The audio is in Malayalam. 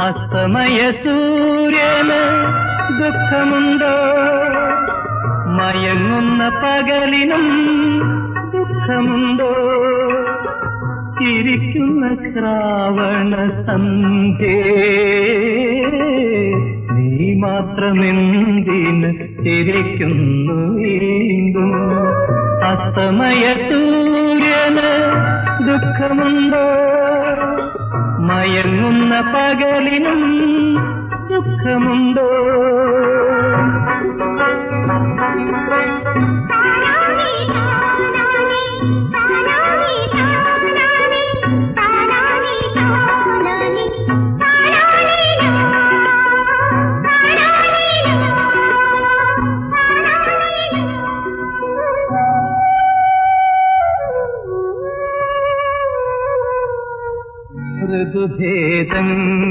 അസ്തമയ സൂര്യന് ദുഃഖമുണ്ടോ? മയങ്ങുന്ന പകലിനും ദുഃഖമുണ്ടോ? ചിരിക്കുന്ന ശ്രാവണ സന്ധ്യേ നീ മാത്രമെന്തിന് ചിരിക്കുന്നു വീണ്ടും? അസ്തമയ സൂര്യന് ദുഃഖമുണ്ടോ? മയങ്ങുന്ന പകലിനും ദുഃഖമുണ്ടോ? ഋതുഭേദം